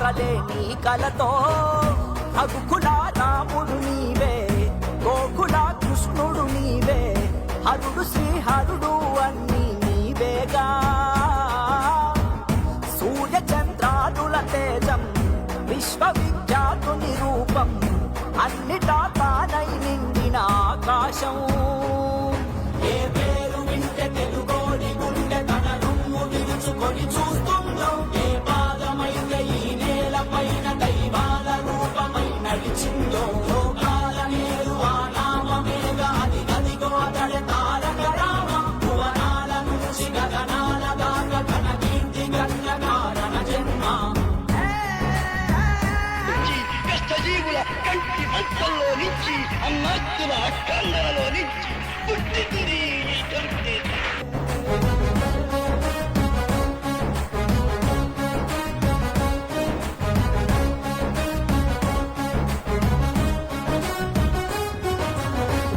పాత్రలే నీ కలతో రఘుకుల రాముడు నీ అన్నాస్తుల అక్కందరలో నుంచి పుట్టి తిరిగి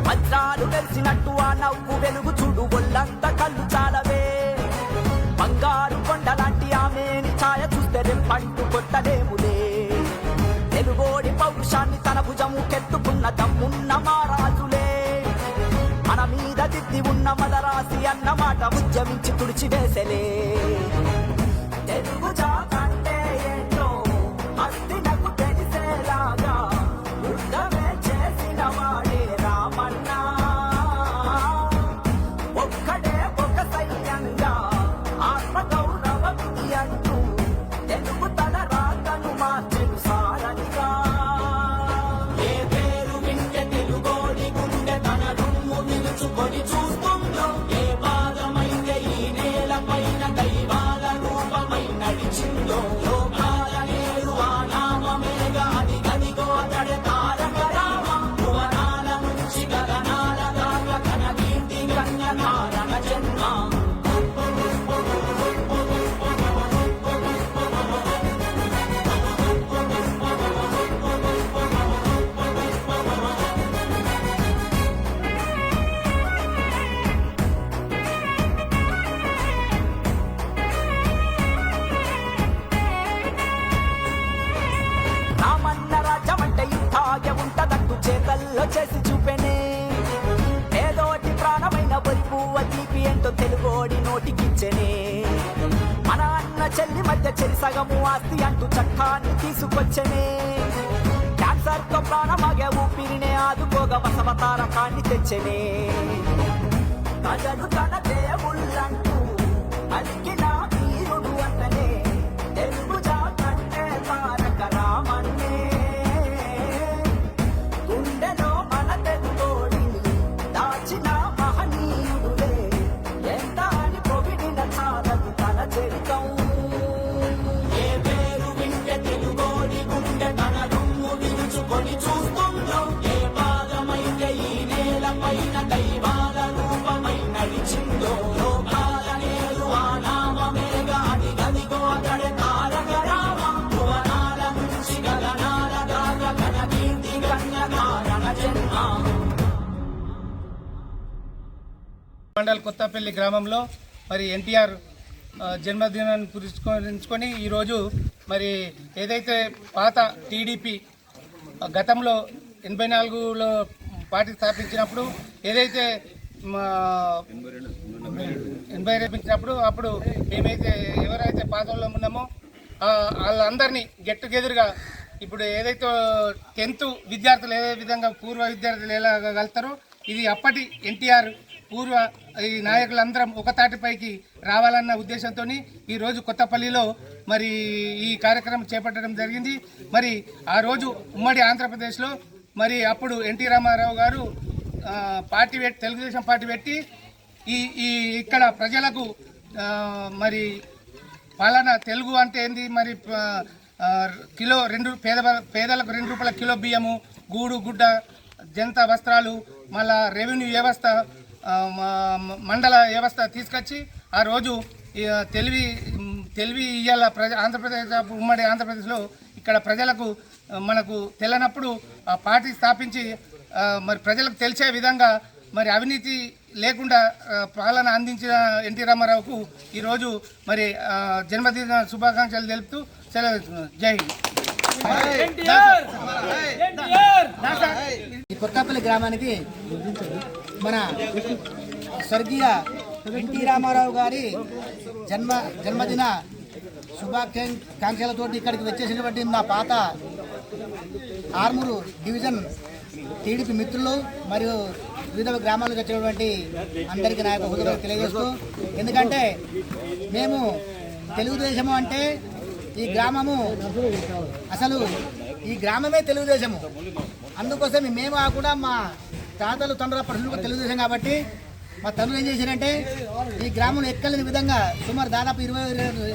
వజ్రాలు వెలిసినట్టు ఆ నవ్వు వెలుగు చూడు ఒళ్ళంత కళ్ళు చాలవే. బంగారు కొండలాంటి ఆమెని ఛాయ చూస్తే పంటు కొట్టలేము. పౌరుషాన్ని తన భుజము కెత్తుకున్న దమ్మున్న మారాజులే మన మీద దిద్ది ఉన్న మదరాసి అన్నమాట ఉద్యమించి తుడిచివేసలే. తెలుగు జాతంటే చేసి చూపెనే. ఏదోటి ప్రాణమైన బరి పువ్వ తీపి ఏంటో తెలుగోడి నోటికిచ్చెనే. మన అన్న చెల్లి మధ్య చెరి సగము ఆస్తి అంటూ చక్కాన్ని తీసుకొచ్చనే. క్యాన్సర్తో ప్రాణమాగే ఊపిరినే ఆదుకోగా బసవతారకాన్ని తెచ్చనే. ప్రజలు తన దేవుళ్ళంటూ అలికిన మండల్ కొత్తపల్లి గ్రామంలో మరి ఎన్టీఆర్ జన్మదినాన్ని పురస్కరించుకొని ఈరోజు మరి ఏదైతే పాత టీడీపీ గతంలో ఎనభై నాలుగులో పార్టీ స్థాపించినప్పుడు ఏదైతే మా ఎనభై రేపించినప్పుడు అప్పుడు మేమైతే ఎవరైతే పాతంలో ఉన్నామో వాళ్ళందరినీ గెట్ టుగెదర్గా ఇప్పుడు ఏదైతే టెన్త్ విద్యార్థులు ఏ విధంగా పూర్వ విద్యార్థులు ఎలా కలుతారో ఇది అప్పటి ఎన్టీఆర్ పూర్వ ఈ నాయకులందరం ఒక తాటిపైకి రావాలన్న ఉద్దేశంతో ఈరోజు కొత్తపల్లిలో మరి ఈ కార్యక్రమం చేపట్టడం జరిగింది. మరి ఆ రోజు ఉమ్మడి ఆంధ్రప్రదేశ్లో మరి అప్పుడు ఎన్టీ రామారావు గారు పార్టీ పెట్టి తెలుగుదేశం పార్టీ పెట్టి ఈ ఈ ఇక్కడ ప్రజలకు మరి పాలన తెలుగు అంటే ఏంది? మరి కిలో రెండు పేద పేదలకు రెండు రూపాయల కిలో బియ్యము గూడు గుడ్డ జనతా వస్త్రాలు మళ్ళా రెవెన్యూ వ్యవస్థ మండల వ్యవస్థ తీసుకొచ్చి ఆ రోజు తెలివి తెలివి ఇయ్యాల ప్రజ ఆంధ్రప్రదేశ్ ఉమ్మడి ఆంధ్రప్రదేశ్లో ఇక్కడ ప్రజలకు మనకు తెలియనప్పుడు ఆ పార్టీ స్థాపించి మరి ప్రజలకు తెలిసే విధంగా మరి అవినీతి లేకుండా పాలన అందించిన ఎన్టీ రామారావుకు ఈరోజు మరి జన్మదిన శుభాకాంక్షలు తెలుపుతూ సెలవు. జై హింద్. ఈ కొత్తపల్లి గ్రామానికి మన స్వర్గీయ ఎన్టీ రామారావు గారి జన్మ జన్మదిన శుభాకాంక్షలతో ఇక్కడికి వచ్చేసినటువంటి నా పాత ఆర్మూరు డివిజన్ టీడీపీ మిత్రులు మరియు వివిధ గ్రామాలకు వచ్చినటువంటి అందరికీ నా యొక్క హృదయం తెలియజేస్తూ ఎందుకంటే మేము తెలుగుదేశము అంటే ఈ గ్రామము అసలు ఈ గ్రామమే తెలుగుదేశము. అందుకోసం మేము కూడా మా తాతలు తండ్రుల పరిస్థితులు తెలుగుదేశం కాబట్టి మా తండ్రులు ఏం చేశారంటే ఈ గ్రామం ఎక్కలేని విధంగా సుమారు దాదాపు ఇరవై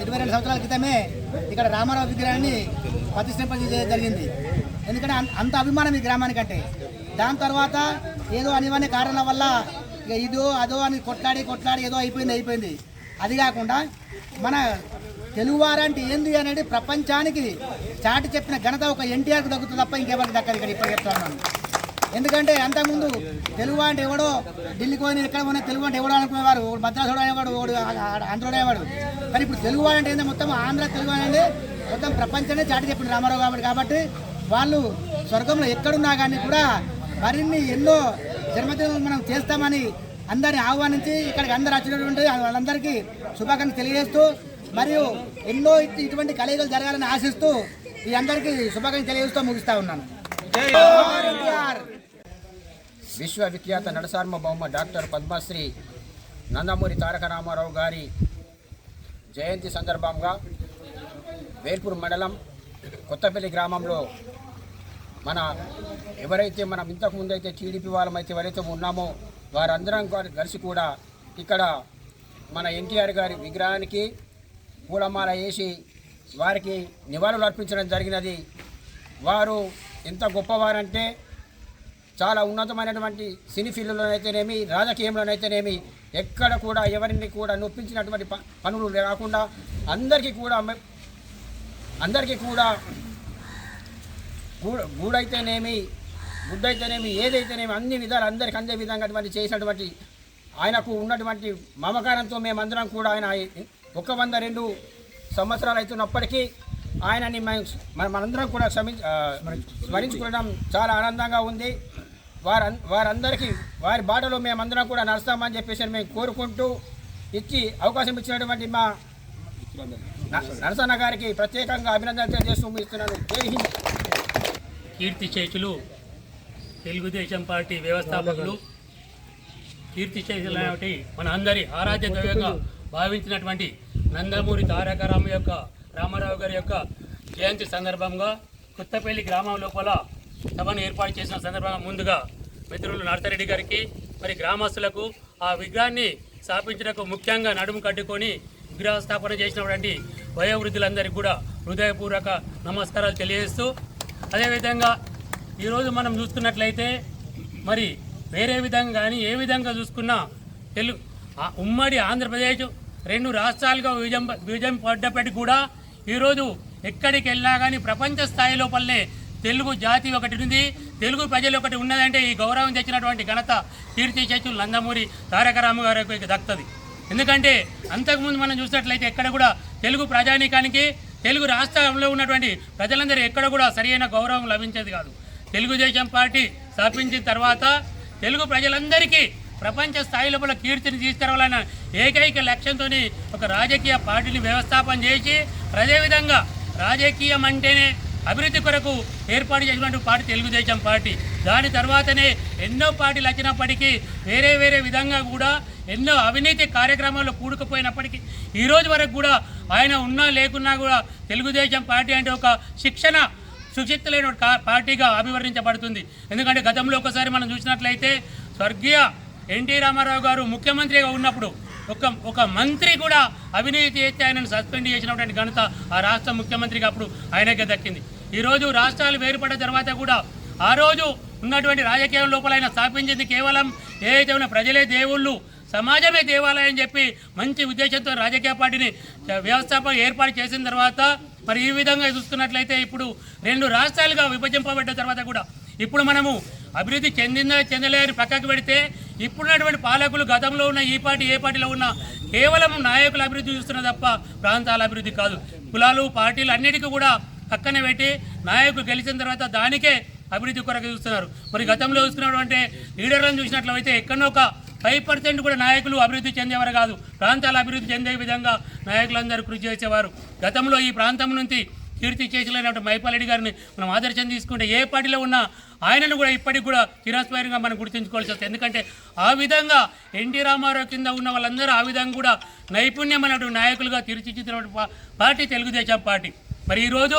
ఇరవై రెండు సంవత్సరాల క్రితమే ఇక్కడ రామారావు విగ్రహాన్ని ప్రతిష్ఠింపజేయడం జరిగింది. ఎందుకంటే అంత అభిమానం ఈ గ్రామానికంటే దాని తర్వాత ఏదో అనివార్య కారణాల వల్ల ఇక ఇదో అదో అని కొట్లాడి కొట్లాడి ఏదో అయిపోయింది అయిపోయింది. అది కాకుండా మన తెలుగువారంటే ఏంది అనేది ప్రపంచానికి చాటి చెప్పిన ఘనత ఒక ఎన్టీఆర్కి దక్కుతుంది తప్ప ఇంకెవరికి దక్కదు ఇక్కడ ఇప్పుడు చెప్తాను ఎందుకంటే అంతకుముందు తెలుగు అంటే ఎవడో ఢిల్లీకి పోయిన ఎక్కడ పోయినా తెలుగు అంటే ఎవడో అనుకునేవారు. ఒకడు మద్రాసుడు అనేవాడు ఒకడు ఆంధ్రుడు అనేవాడు. కానీ ఇప్పుడు తెలుగు అంటే ఏంటంటే మొత్తం ఆంధ్ర తెలుగు అనేది మొత్తం ప్రపంచమే చాటి చెప్పిన రామారావు కాబట్టి. కాబట్టి వాళ్ళు స్వర్గంలో ఎక్కడున్నా కానీ కూడా మరిన్ని ఎన్నో జన్మదినాలు మనం చేస్తామని అందరిని ఆహ్వానించి ఇక్కడికి అందరు వచ్చినటువంటి వాళ్ళందరికీ శుభాకాంక్షలు తెలియజేస్తూ మరియు ఎన్నో ఇటు- ఇటువంటి కలయికలు జరగాలని ఆశిస్తూ ఈ అందరికీ శుభాకాంక్షలు తెలియజేస్తూ ముగిస్తా ఉన్నాను. విశ్వవిఖ్యాత నడసార్వభౌమ డాక్టర్ పద్మశ్రీ నందమూరి తారక రామారావు గారి జయంతి సందర్భంగా వేల్పూర్ మండలం కొత్తపల్లి గ్రామంలో మన ఎవరైతే మనం ఇంతకు ముందైతే టీడీపీ వాళ్ళమైతే ఎవరైతే ఉన్నామో వారందరం కలిసి కూడా ఇక్కడ మన ఎన్టీఆర్ గారి విగ్రహానికి పూలమాల వేసి వారికి నివాళులు అర్పించడం జరిగినది. వారు ఎంత గొప్పవారంటే చాలా ఉన్నతమైనటువంటి సినీ ఫీల్డ్లోనైతేనేమి రాజకీయంలోనైతేనేమి ఎక్కడ కూడా ఎవరిని కూడా నొప్పించినటువంటి పనులు కాకుండా అందరికీ కూడా అందరికీ కూడా గూడ గూడైతేనేమి గుడ్డైతేనేమి ఏదైతేనేమి అన్ని విధాలు అందరికి అందే విధంగా అటువంటి చేసినటువంటి ఆయనకు ఉన్నటువంటి మమకారంతో మేమందరం కూడా ఆయన ఒక వంద రెండు సంవత్సరాలు అవుతున్నప్పటికీ ఆయనని మనం మనందరం కూడా క్షమి స్మరించుకోవడం చాలా ఆనందంగా ఉంది. వారు వారందరికీ వారి బాటలో మేమందరం కూడా నడుస్తామని చెప్పేసి మేము కోరుకుంటూ ఇచ్చి అవకాశం ఇచ్చినటువంటి మా నరసన్న గారికి ప్రత్యేకంగా అభినందన తెలియజేస్తూ ఇస్తున్నాను జై హింద్. కీర్తి చేతులు తెలుగుదేశం పార్టీ వ్యవస్థాపకులు. కీర్తి చేతులు మన అందరి ఆరాధ్య దైవంగా భావించినటువంటి నందమూరి తారక రామ యొక్క రామారావు గారి యొక్క జయంతి సందర్భంగా కొత్తపల్లి గ్రామం లోపల సభను ఏర్పాటు చేసిన సందర్భంగా ముందుగా మిత్రులు నరసరెడ్డి గారికి మరి గ్రామస్తులకు ఆ విగ్రహాన్ని స్థాపించడానికి ముఖ్యంగా నడుము కట్టుకొని విగ్రహ స్థాపన చేసినటువంటి వయోవృద్ధులందరికీ కూడా హృదయపూర్వక నమస్కారాలు తెలియజేస్తూ అదేవిధంగా ఈరోజు మనం చూసుకున్నట్లయితే మరి వేరే విధంగా కానీ ఏ విధంగా చూసుకున్నా తెలుగు ఉమ్మడి ఆంధ్రప్రదేశ్ రెండు రాష్ట్రాలుగా విజయం విజయం పడ్డప్పటికీ కూడా ఈరోజు ఎక్కడికి వెళ్ళినా కానీ ప్రపంచ స్థాయి లోపలనే తెలుగు జాతి ఒకటి ఉంది. తెలుగు ప్రజలు ఒకటి ఉన్నదంటే ఈ గౌరవం తెచ్చినటువంటి ఘనత కీర్తి చేతులు నందమూరి తారక రామ గారికి దక్కుతుంది ఎందుకంటే అంతకుముందు మనం చూసినట్లయితే ఎక్కడ కూడా తెలుగు ప్రజానీకానికి తెలుగు రాష్ట్రంలో ఉన్నటువంటి ప్రజలందరూ ఎక్కడ కూడా సరైన గౌరవం లభించేది కాదు. తెలుగుదేశం పార్టీ స్థాపించిన తర్వాత తెలుగు ప్రజలందరికీ ప్రపంచ స్థాయిలోపల కీర్తిని తీసుకురావాలన్న ఏకైక లక్ష్యంతో ఒక రాజకీయ పార్టీని వ్యవస్థాపన చేసి అదేవిధంగా రాజకీయం అంటేనే అభివృద్ధి కొరకు ఏర్పాటు చేసినటువంటి పార్టీ తెలుగుదేశం పార్టీ. దాని తర్వాతనే ఎన్నో పార్టీలు వచ్చినప్పటికీ వేరే వేరే విధంగా కూడా ఎన్నో అవినీతి కార్యక్రమాల్లో కూడుకుపోయినప్పటికీ ఈరోజు వరకు కూడా ఆయన ఉన్నా లేకున్నా కూడా తెలుగుదేశం పార్టీ అంటే ఒక శిక్షణ సుశిక్తులైన పార్టీగా అభివర్ణించబడుతుంది. ఎందుకంటే గతంలో ఒకసారి మనం చూసినట్లయితే స్వర్గీయ ఎన్టీ రామారావు గారు ముఖ్యమంత్రిగా ఉన్నప్పుడు ఒక ఒక మంత్రి కూడా అవినీతి చేస్తే ఆయనను సస్పెండ్ చేసినటువంటి ఘనత ఆ రాష్ట్ర ముఖ్యమంత్రికి అప్పుడు ఆయనకే దక్కింది. ఈరోజు రాష్ట్రాలు వేరుపడ్డ తర్వాత కూడా ఆ రోజు ఉన్నటువంటి రాజకీయం లోపల ఆయన స్థాపించింది కేవలం ఏదైతే ఉన్న ప్రజలే దేవుళ్ళు సమాజమే దేవాలయం అని చెప్పి మంచి ఉద్దేశంతో రాజకీయ పార్టీని వ్యవస్థాపన ఏర్పాటు చేసిన తర్వాత మరి ఈ విధంగా చూసుకున్నట్లయితే ఇప్పుడు రెండు రాష్ట్రాలుగా విభజింపబడ్డ తర్వాత కూడా ఇప్పుడు మనము అభివృద్ధి చెందిందా చెందలేదని పక్కకు పెడితే ఇప్పుడున్నటువంటి పాలకులు గతంలో ఉన్న ఈ పార్టీ ఏ పార్టీలో ఉన్న కేవలం నాయకుల అభివృద్ధి చూస్తున్న తప్ప ప్రాంతాల అభివృద్ధి కాదు. కులాలు పార్టీలు అన్నిటికీ కూడా పక్కన పెట్టి నాయకులు గెలిచిన తర్వాత దానికే అభివృద్ధి కొరకు చూస్తున్నారు. మరి గతంలో చూసుకున్నటువంటి లీడర్లను చూసినట్లయితే ఎక్కడో ఒక ఫైవ్ పర్సెంట్ కూడా నాయకులు అభివృద్ధి చెందేవారు కాదు. ప్రాంతాలు అభివృద్ధి చెందే విధంగా నాయకులందరూ కృషి చేసేవారు. గతంలో ఈ ప్రాంతం నుంచి కీర్తి చేసినటువంటి మైపాలరెడ్డి గారిని మనం ఆదర్శం తీసుకుంటే ఏ పార్టీలో ఉన్నా ఆయనను కూడా ఇప్పటికి కూడా చిరాస్పైరంగా మనం గుర్తుంచుకోవాల్సి వస్తుంది. ఎందుకంటే ఆ విధంగా ఎన్టీ రామారావు కింద ఉన్న వాళ్ళందరూ ఆ విధంగా కూడా నైపుణ్యమైనటువంటి నాయకులుగా తీర్చిదిద్దినటువంటి పార్టీ తెలుగుదేశం పార్టీ. మరి ఈరోజు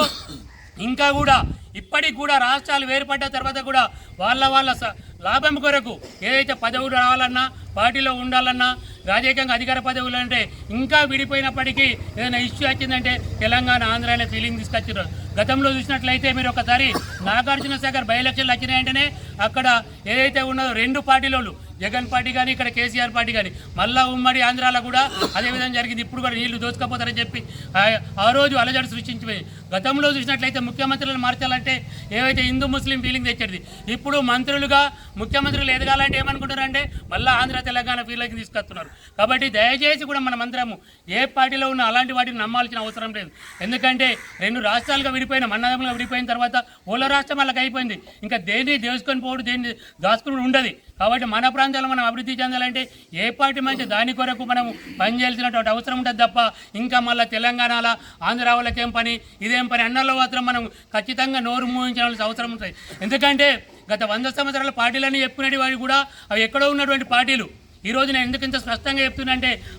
ఇంకా కూడా ఇప్పటికి కూడా రాష్ట్రాలు వేరుపడ్డ తర్వాత కూడా వాళ్ళ వాళ్ళ స- లాభం కొరకు ఏదైతే పదవులు రావాలన్నా పార్టీలో ఉండాలన్నా రాజకీయంగా అధికార పదవులు అంటే ఇంకా విడిపోయినప్పటికీ ఏదైనా ఇష్యూ వచ్చిందంటే తెలంగాణ ఆంధ్ర అనే ఫీలింగ్ తీసుకొచ్చారు. గతంలో చూసినట్లయితే మీరు ఒకసారి నాగార్జున సాగర్ బై ఎలక్షన్లు వచ్చినాయంటేనే అక్కడ ఏదైతే ఉన్నదో రెండు పార్టీలోళ్ళు జగన్ పార్టీ కానీ ఇక్కడ కేసీఆర్ పార్టీ కానీ మళ్ళా ఉమ్మడి ఆంధ్రాలో కూడా అదే విధంగా జరిగింది. ఇప్పుడు కూడా నీళ్ళు దోచుకపోతారని చెప్పి ఆ- రోజు అలజడి సృష్టించిపోయి గతంలో చూసినట్లయితే ముఖ్యమంత్రులను మార్చాలంటే ఏవైతే హిందూ ముస్లిం ఫీలింగ్ తెచ్చేది ఇప్పుడు మంత్రులుగా ముఖ్యమంత్రులు ఎదగాలంటే ఏమనుకుంటారంటే మళ్ళీ ఆంధ్ర తెలంగాణ ఫీల్డ్కి తీసుకొస్తున్నారు. కాబట్టి దయచేసి కూడా మనం అందరము ఏ పార్టీలో ఉన్న అలాంటి వాటిని నమ్మాల్సిన అవసరం లేదు. ఎందుకంటే రెండు రాష్ట్రాలుగా విడిపోయిన మన్నదములుగా విడిపోయిన తర్వాత ఓల రాష్ట్రం వాళ్ళకి అయిపోయింది. ఇంకా దేన్ని దేసుకొని పోవడం దేన్ని దాచుకుని ఉండదు. కాబట్టి మన ప్రాంతాల్లో మనం అభివృద్ధి చెందాలంటే ఏ పార్టీ మంచి దాని కొరకు మనం పనిచేయాల్సినటువంటి అవసరం ఉంటుంది తప్ప ఇంకా మళ్ళీ తెలంగాణలో ఆంధ్ర వాళ్ళకి పని? ఇదేం పని? అన్నలో మాత్రం మనం ఖచ్చితంగా నోరు మూయించాల్సిన అవసరం ఉంటుంది. ఎందుకంటే గత వంద సంవత్సరాల పార్టీలని చెప్పుకునేటి వారు కూడా అవి ఎక్కడో ఉన్నటువంటి పార్టీలు. ఈరోజు నేను ఎందుకు ఇంత స్పష్టంగా చెప్తున్నా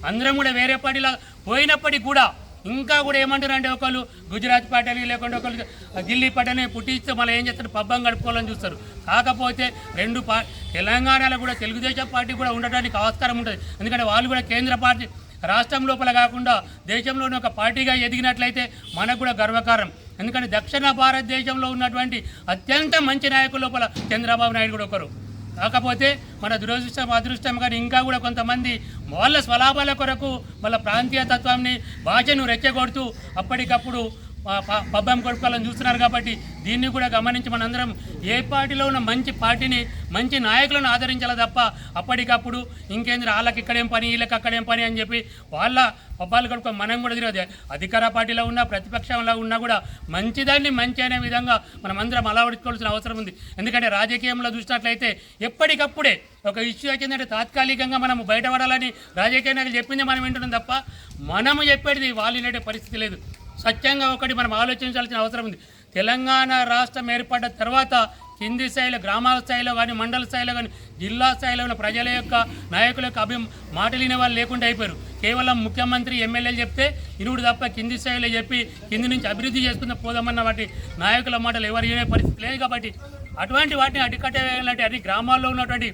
అందరం కూడా వేరే పార్టీలో పోయినప్పటికీ కూడా ఇంకా కూడా ఏమంటారంటే ఒకళ్ళు గుజరాత్ పార్టీని లేకుంటే ఒకళ్ళు ఢిల్లీ పార్టీని పుట్టిస్తే మళ్ళీ ఏం చేస్తారు? పబ్బం గడుపుకోవాలని చూస్తారు. కాకపోతే రెండు పా తెలంగాణలో కూడా తెలుగుదేశం పార్టీ కూడా ఉండడానికి ఆస్కారం ఉంటుంది. ఎందుకంటే వాళ్ళు కూడా కేంద్ర పార్టీ రాష్ట్రం లోపల కాకుండా దేశంలోని ఒక పార్టీగా ఎదిగినట్లయితే మనకు కూడా గర్వకారం ఎందుకంటే దక్షిణ భారతదేశంలో ఉన్నటువంటి అత్యంత మంచి నాయకుల లోపల చంద్రబాబు నాయుడు కూడా ఒకరు. కాకపోతే మన దురదృష్టం అదృష్టం కానీ ఇంకా కూడా కొంతమంది వాళ్ళ స్వలాభాల కొరకు వాళ్ళ ప్రాంతీయ తత్వాన్ని భాషను రెచ్చగొడుతూ అప్పటికప్పుడు పబ్బం కొడుకోవాలని చూస్తున్నారు కాబట్టి దీన్ని కూడా గమనించి మనందరం ఏ పార్టీలో ఉన్న మంచి పార్టీని మంచి నాయకులను ఆదరించాలి తప్ప అప్పటికప్పుడు ఇంకేంద్ర వాళ్ళకి ఇక్కడేం పని వీళ్ళకి అక్కడేం పని అని చెప్పి వాళ్ళ పబ్బాలు కడుక్కో మనం కూడా తిరగదు. అధికార పార్టీలో ఉన్నా ప్రతిపక్షంలో ఉన్నా కూడా మంచిదాన్ని మంచి అనే విధంగా మనం అందరం అలవడుకోవాల్సిన అవసరం ఉంది. ఎందుకంటే రాజకీయంలో చూసినట్లయితే ఎప్పటికప్పుడే ఒక ఇష్యూ వచ్చిందంటే తాత్కాలికంగా మనం బయటపడాలని రాజకీయ నాయకులు చెప్పింది మనం వింటున్నాం తప్ప మనము చెప్పేది వాళ్ళు వినే పరిస్థితి లేదు. సత్యంగా ఒకటి మనం ఆలోచించాల్సిన అవసరం ఉంది. తెలంగాణ రాష్ట్రం ఏర్పడ్డ తర్వాత కింది స్థాయిలో గ్రామాల స్థాయిలో కానీ మండల స్థాయిలో కానీ జిల్లా స్థాయిలో ఉన్న ప్రజల యొక్క నాయకుల యొక్క అభి మాటలు వినే వాళ్ళు లేకుండా అయిపోయారు. కేవలం ముఖ్యమంత్రి ఎమ్మెల్యేలు చెప్తే ఇరువుడు తప్ప కింది స్థాయిలో చెప్పి కింది నుంచి అభివృద్ధి చేసుకున్న పోదామన్న వాటి నాయకుల మాటలు ఎవరు వినే పరిస్థితి లేదు కాబట్టి అటువంటి వాటిని అడ్డుకట్టేయాలంటే అన్ని గ్రామాల్లో ఉన్నటువంటి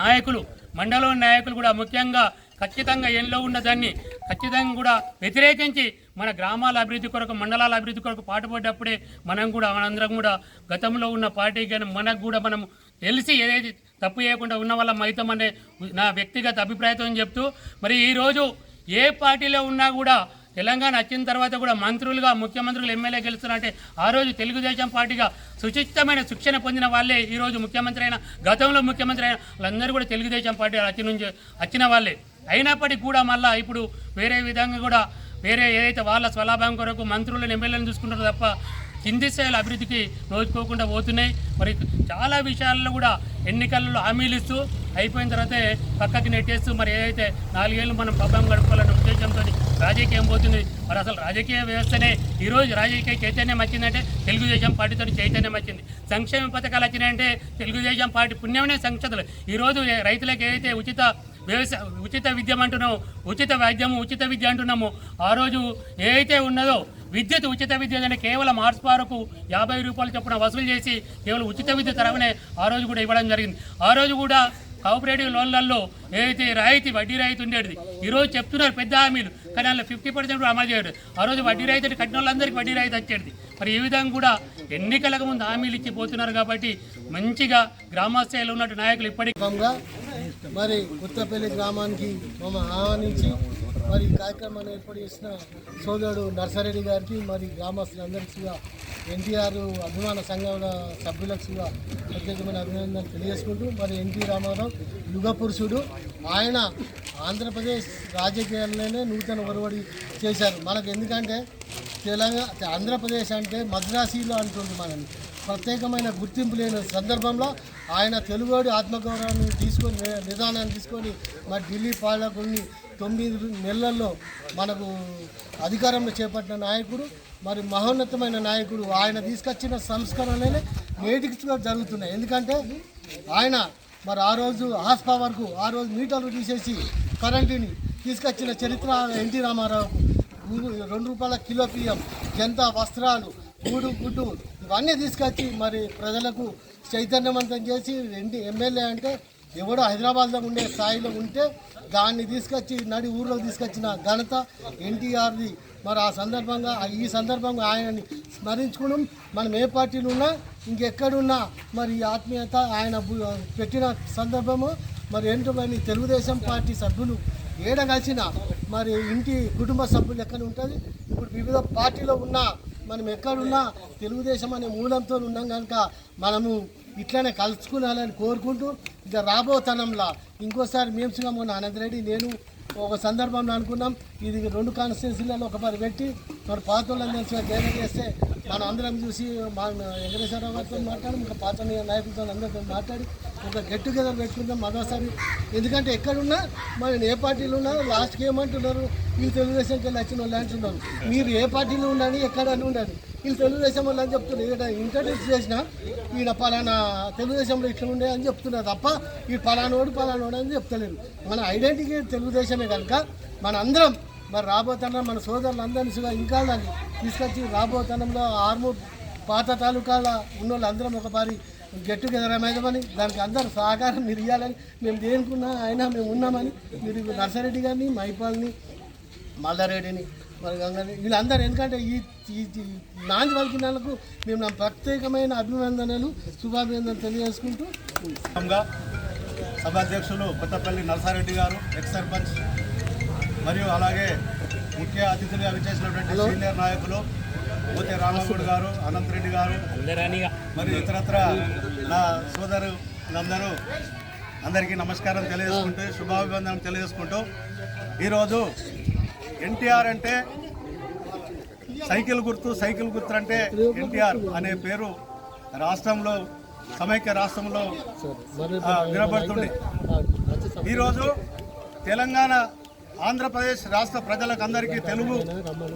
నాయకులు మండలం నాయకులు కూడా ముఖ్యంగా ఖచ్చితంగా ఎన్లో ఉన్నదాన్ని ఖచ్చితంగా కూడా వ్యతిరేకించి మన గ్రామాల అభివృద్ధి కొరకు మండలాల అభివృద్ధి కొరకు పాటుపడ్డప్పుడే మనం కూడా మనందరం కూడా గతంలో ఉన్న పార్టీ కానీ మనకు కూడా మనం తెలిసి ఏదైతే తప్పు చేయకుండా ఉన్న వాళ్ళం అనే నా వ్యక్తిగత అభిప్రాయంతో చెప్తూ మరి ఈరోజు ఏ పార్టీలో ఉన్నా కూడా తెలంగాణ వచ్చిన తర్వాత కూడా మంత్రులుగా ముఖ్యమంత్రులు ఎమ్మెల్యే గెలుస్తున్నారంటే ఆ రోజు తెలుగుదేశం పార్టీగా సుచితమైన శిక్షణ పొందిన వాళ్ళే ఈ రోజు ముఖ్యమంత్రి అయినా గతంలో ముఖ్యమంత్రి అయినా వాళ్ళందరూ కూడా తెలుగుదేశం పార్టీ వచ్చి నుంచి వచ్చిన వాళ్ళే. అయినప్పటికీ కూడా మళ్ళీ ఇప్పుడు వేరే విధంగా కూడా వేరే ఏదైతే వాళ్ళ స్వలాభం కొరకు మంత్రులను ఎమ్మెల్యేలను చూసుకుంటారు తప్ప కింది స్థాయిల అభివృద్ధికి నోచుకోకుండా పోతున్నాయి. మరి చాలా విషయాల్లో కూడా ఎన్నికల్లో హామీలు ఇస్తూ అయిపోయిన తర్వాతే పక్కకి నెట్టేస్తూ మరి ఏదైతే నాలుగేళ్ళు మనం పబ్బం గడపాలన్న ఉద్దేశంతో రాజకీయం పోతుంది. మరి అసలు రాజకీయ వ్యవస్థనే ఈరోజు రాజకీయ చైతన్యం వచ్చిందంటే తెలుగుదేశం పార్టీతో చైతన్యం వచ్చింది. సంక్షేమ పథకాలు వచ్చినాయంటే తెలుగుదేశం పార్టీ పుణ్యమనే సంక్షతలు. ఈరోజు రైతులకు ఏదైతే ఉచిత వ్యవసాయ ఉచిత విద్యం అంటున్నాము ఉచిత వైద్యము ఉచిత విద్య అంటున్నాము. ఆ రోజు ఏదైతే ఉన్నదో విద్యుత్ ఉచిత విద్య అంటే కేవలం ఆర్ట్స్ వరకు యాభై రూపాయలు చొప్పున వసూలు చేసి కేవలం ఉచిత విద్య తరఫునే ఆ రోజు కూడా ఇవ్వడం జరిగింది. ఆ రోజు కూడా కోఆపరేటివ్ లోన్లలో ఏదైతే రాయితీ వడ్డీ రాయితీ ఉండేది ఈరోజు చెప్తున్నారు పెద్ద హామీలు కానీ అందులో ఫిఫ్టీ పర్సెంట్ అమలు చేయడు ఆ రోజు వడ్డీ రాయితీ అంటే కట్టిన వాళ్ళందరికీ వడ్డీ రాయితీ వచ్చేది. మరి ఈ విధంగా కూడా ఎన్నికలకు ముందు హామీలు ఇచ్చి పోతున్నారు కాబట్టి మంచిగా గ్రామస్థాయిలో ఉన్నట్టు నాయకులు ఇప్పటికీ మరి కొత్తపల్లి గ్రామానికి మమ్మల్ని ఆహ్వానించి మరి కార్యక్రమాన్ని ఏర్పాటు చేసిన సోదరుడు నర్సారెడ్డి గారికి మరి గ్రామస్తులందరికీ కూడా ఎన్టీఆర్ అభిమాన సంఘం సభ్యులకు కూడా ప్రత్యేకమైన అభినందనలు తెలియజేసుకుంటూ మరి ఎన్టీ రామారావు యుగ పురుషుడు. ఆయన ఆంధ్రప్రదేశ్ రాజకీయాల్లోనే నూతన ఒరవడి చేశారు. మనకు ఎందుకంటే తెలంగాణ ఆంధ్రప్రదేశ్ అంటే మద్రాసీలో అంటుంది మనని ప్రత్యేకమైన గుర్తింపు లేని సందర్భంలో ఆయన తెలుగువాడి ఆత్మగౌరవాన్ని తీసుకొని నిదానాన్ని తీసుకొని మరి ఢిల్లీ పాలకుల్ని తొమ్మిది నెలల్లో మనకు అధికారంలో చేపట్టిన నాయకుడు మరి మహోన్నతమైన నాయకుడు ఆయన తీసుకొచ్చిన సంస్కరణలే నేటికి జరుగుతున్నాయి. ఎందుకంటే ఆయన మరి ఆ రోజు హాస్పా వరకు ఆ రోజు మీటర్లు తీసేసి కరెంటుని తీసుకొచ్చిన చరిత్ర ఎన్టీ రామారావుకు రెండు రూపాయల కిలో బియ్యం జంతా వస్త్రాలు గూడు గుడ్డు ఇవన్నీ తీసుకొచ్చి మరి ప్రజలకు చైతన్యవంతం చేసి రెండు ఎమ్మెల్యే అంటే ఎవడో హైదరాబాద్లో ఉండే స్థాయిలో ఉంటే దాన్ని తీసుకొచ్చి నడి ఊర్లో తీసుకొచ్చిన ఘనత ఎన్టీఆర్ది. మరి ఆ సందర్భంగా ఈ సందర్భంగా ఆయనని స్మరించుకోవడం మనం ఏ పార్టీలు ఉన్నా ఇంకెక్కడున్నా మరి ఈ ఆత్మీయత ఆయన పెట్టిన సందర్భము. మరి ఏంటోని తెలుగుదేశం పార్టీ సభ్యులు ఏడ కలిసిన మరి ఇంటి కుటుంబ సభ్యులు ఎక్కడ ఉంటుంది? ఇప్పుడు వివిధ పార్టీలో ఉన్న మనం ఎక్కడున్నా తెలుగుదేశం అనే మూలంతో ఉన్నాం కనుక మనము ఇట్లనే కలుసుకున్నాలని కోరుకుంటూ ఇక రాబోతనంలా ఇంకోసారి మేమ్స్గా మొన్న అనంతరెడ్డి నేను ఒక సందర్భంలో అనుకున్నాం ఇది రెండు కాన్స్టిట్యున్సీలలో ఒక పని పెట్టి మన పాత వాళ్ళని ధైర్యం చేస్తే మనం అందరం చూసి మా వెంకటేశ్వరరావు గారితో మాట్లాడి ఇంకా పాత నాయకులతో అందరితో మాట్లాడి ఒక గెట్ టుగెదర్ పెట్టుకుందాం మరోసారి. ఎందుకంటే ఎక్కడున్నా మరి ఏ పార్టీలో ఉన్నా లాస్ట్కి ఏమంటున్నారు? ఈ తెలుగుదేశంకి వెళ్ళి వచ్చిన వాళ్ళు అంటున్నారు. మీరు ఏ పార్టీలో ఉండండి ఎక్కడని ఉండండి వీళ్ళు తెలుగుదేశం వాళ్ళు అని చెప్తున్నారు. ఇక్కడ ఇంట్రడ్యూస్ చేసిన ఈయన పలానా తెలుగుదేశంలో ఇట్లా ఉండే అని చెప్తున్నారు తప్ప ఈ పలానోడు పలానోడు అని చెప్తలేరు. మన ఐడెంటిటీ తెలుగుదేశమే కనుక మన అందరం మరి రాబోతున్న మన సోదరులందరినీ ఇంకా దాన్ని తీసుకొచ్చి రాబోతనంలో ఆర్మూర్ పాత తాలూకాల ఉన్న వాళ్ళందరం ఒక పారి గెట్ టుగెదర్ ఏమైదామని దానికి అందరూ సహకారం మీరు ఇవ్వాలని మేము దేనికున్నా అయినా మేము ఉన్నామని మీరు నర్సారెడ్డి గారిని మైపాల్ని మల్లారెడ్డిని మరి వీళ్ళందరూ ఎందుకంటే ఈ నాంది వాళ్ళకు మేము నా ప్రత్యేకమైన అభినందనలు శుభాభినందనలు తెలియజేసుకుంటూ సభాధ్యక్షులు కొత్తపల్లి నరసారెడ్డి గారు ఎక్స్ సర్పంచ్ మరియు అలాగే ముఖ్య అతిథులుగా విచ్చేసినటువంటి సీనియర్ నాయకులు పోతే రామగౌడ్ గారు అనంతరెడ్డి గారు మరియు ఇతరత్ర నా సోదరులందరూ అందరికీ నమస్కారం తెలియజేసుకుంటూ శుభాభివందనం తెలియజేసుకుంటూ ఈరోజు ఎన్టీఆర్ అంటే సైకిల్ గుర్తు సైకిల్ గుర్తు అంటే ఎన్టీఆర్ అనే పేరు రాష్ట్రంలో సమైక్య రాష్ట్రంలో నిలబడుతుంది వినబడుతుంది. ఈరోజు తెలంగాణ ఆంధ్రప్రదేశ్ రాష్ట్ర ప్రజలకు అందరికీ తెలుగు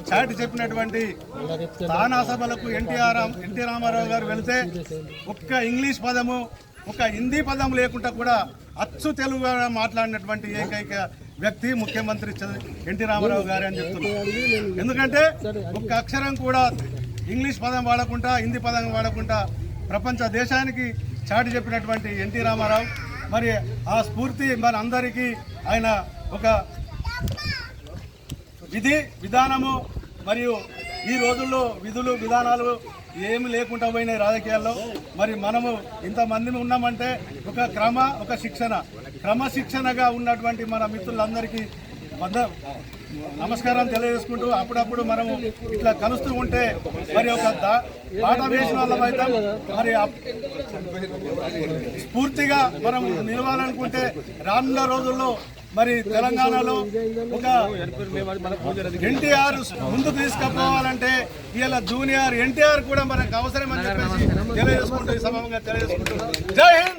చాటి చెప్పినటువంటి తానా సభలకు ఎన్టీఆర్ ఎన్టీ రామారావు గారు వెళితే ఒక్క ఇంగ్లీష్ పదము ఒక హిందీ పదం లేకుండా కూడా అచ్చు తెలుగు మాట్లాడినటువంటి ఏకైక వ్యక్తి ముఖ్యమంత్రి ఎన్టీ రామారావు గారు అని చెప్తున్నారు ఎందుకంటే ఒక్క అక్షరం కూడా ఇంగ్లీష్ పదం వాడకుండా హిందీ పదం వాడకుండా ప్రపంచ దేశానికి చాటి చెప్పినటువంటి ఎన్టీ రామారావు మరి ఆ స్ఫూర్తి మన అందరికీ ఆయన ఒక విధి విధానము మరియు ఈ రోజుల్లో విధులు విధానాలు ఏమి లేకుండా పోయినాయి రాజకీయాల్లో. మరి మనము ఇంతమంది ఉన్నామంటే ఒక క్రమ ఒక శిక్షణ. క్రమశిక్షణగా ఉన్నటువంటి మన మిత్రులందరికీ వంద నమస్కారం తెలియజేసుకుంటూ అప్పుడప్పుడు మనము ఇట్లా కలుస్తూ ఉంటే మరి ఒక దా- బాట వేసిన వాళ్ళమైతే మరి స్ఫూర్తిగా మనం నిలవాలనుకుంటే రానున్న రోజుల్లో మరి తెలంగాణలో ఒక ఎన్టీఆర్ ముందుకు తీసుకుపోవాలంటే ఇలా జూనియర్ ఎన్టీఆర్ కూడా మనకు అవసరం అని చెప్పేసి తెలియజేసుకుంటూ ఈ సభంగా తెలియజేసుకుంటూ జై హింద్!